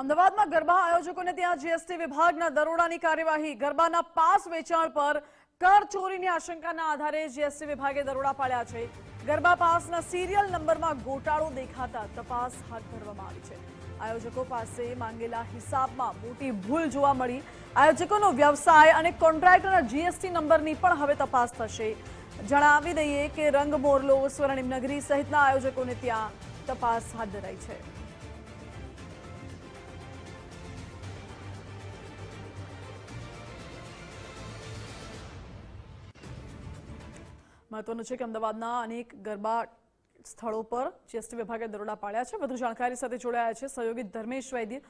અમદાવાદમાં ગરબા આયોજકોને ત્યાં જીએસટી વિભાગના દરોડાની કાર્યવાહી, ગરબાના પાસ વેચાણ પર કર ચોરીની આશંકાના આધારે જીએસટી વિભાગે દરોડા પાડ્યા છે. ગરબા પાસના સિરિયલ નંબરમાં ગોટાળો દેખાતા તપાસ હાથ ધરવામાં આવી છે. આયોજકો પાસે માંગેલા હિસાબમાં મોટી ભૂલ જોવા મળી. આયોજકોનો વ્યવસાય અને કોન્ટ્રાક્ટરના જીએસટી નંબરની પણ હવે તપાસ થશે. જણાવી દઈએ કે રંગ મોરલો સ્વર્ણિમ નગરી સહિતના આયોજકોને ત્યાં તપાસ હાથ ધરાઈ છે. મહત્વનું છે કે અમદાવાદના અનેક ગરબા સ્થળો પર જીએસટી વિભાગે દરોડા પાડ્યા છે. વધુ જાણકારી સાથે જોડાયા છે સહયોગી ધર્મેશ વૈદ્ય.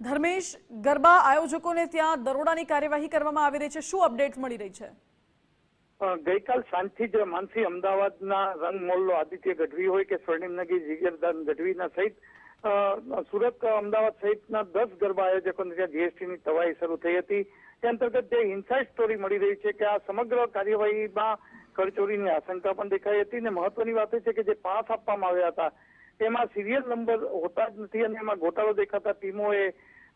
ધર્મેશ, ગરબા આયોજકોને ત્યાં દરોડાની કાર્યવાહી કરવામાં આવી રહી છે. શું અપડેટ મળી રહી છે? ગઈકાલ સાંજથી જ માનસી અમદાવાદના રંગ મોલ્લો આદિત્ય ગઢવી હોય કે સ્વર્ણિમનગી જીગરદાન ગઢવીના સહિત સુરત, અમદાવાદ સહિતના દસ ગરબા આયોજકોને ત્યાં જીએસટીની તવાઈ શરૂ થઈ હતી. તે અંતર્ગત જે ઇનસાઇડ સ્ટોરી મળી રહી છે કે આ સમગ્ર કાર્યવાહીમાં કરચોરીની આશંકા પણ દેખાઈ હતી ને મહત્વની વાત એ છે કે જે પાસ આપવામાં આવ્યા હતા એમાં સિરિયલ નંબર હોતા જ નથી અને એમાં ગોટાળો દેખાતા ટીમોએ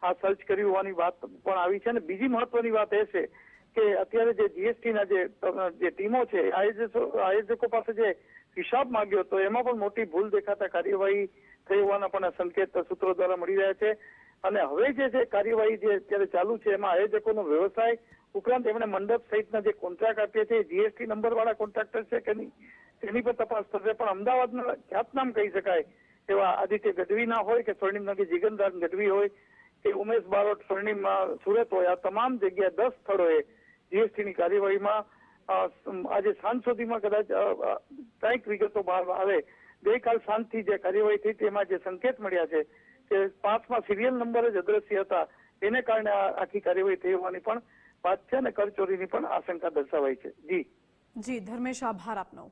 આ સર્ચ કર્યું હોવાની વાત પણ આવી છે. અને બીજી મહત્વની વાત એ છે કે અત્યારે જે જીએસટીના જે જે ટીમો છે, આયોજકો પાસે જે હિસાબ માંગ્યો તો એમાં પણ મોટી ભૂલ દેખાતા કાર્યવાહી થઈ હોવાના પણ સંકેત સૂત્રો દ્વારા મળી રહ્યા છે. અને હવે જે જે કાર્યવાહી જે અત્યારે ચાલુ છે, એમાં આયોજકોનો વ્યવસાય ઉપરાંત એમણે મંડપ સહિતના જે કોન્ટ્રાક્ટ આપ્યા છે જીએસટી નંબર વાળા કોન્ટ્રાક્ટર છે કે નહીં, તેની પર તપાસ થશે. પણ અમદાવાદના ખ્યાતનામ કહી શકાય એવા આદિત્ય ગઢવીના હોય કે સ્વર્ણિમનગી જીગનદાન ગઢવી હોય કે ઉમેશ બારોટ સ્વર્ણિમ સુરત હોય, આ તમામ જગ્યાએ દસ સ્થળોએ જીએસટીની કાર્યવાહીમાં આજે સાંજ સુધીમાં કદાચ કંઈક વિગતો બહાર આવે ગઈકાલ સાંજથી જે કાર્યવાહી થઈ તેમાં જે સંકેત મળ્યા છે કે પાંચમાં સિરિયલ નંબર જ અદ્રશ્ય હતા. એને કારણે આખી કાર્યવાહી થઈ હોવાની પણ વાત છે અને કરચોરીની પણ આશંકા દર્શાવાઈ છે. જી. જી, ધર્મેશ, આભાર આપનો.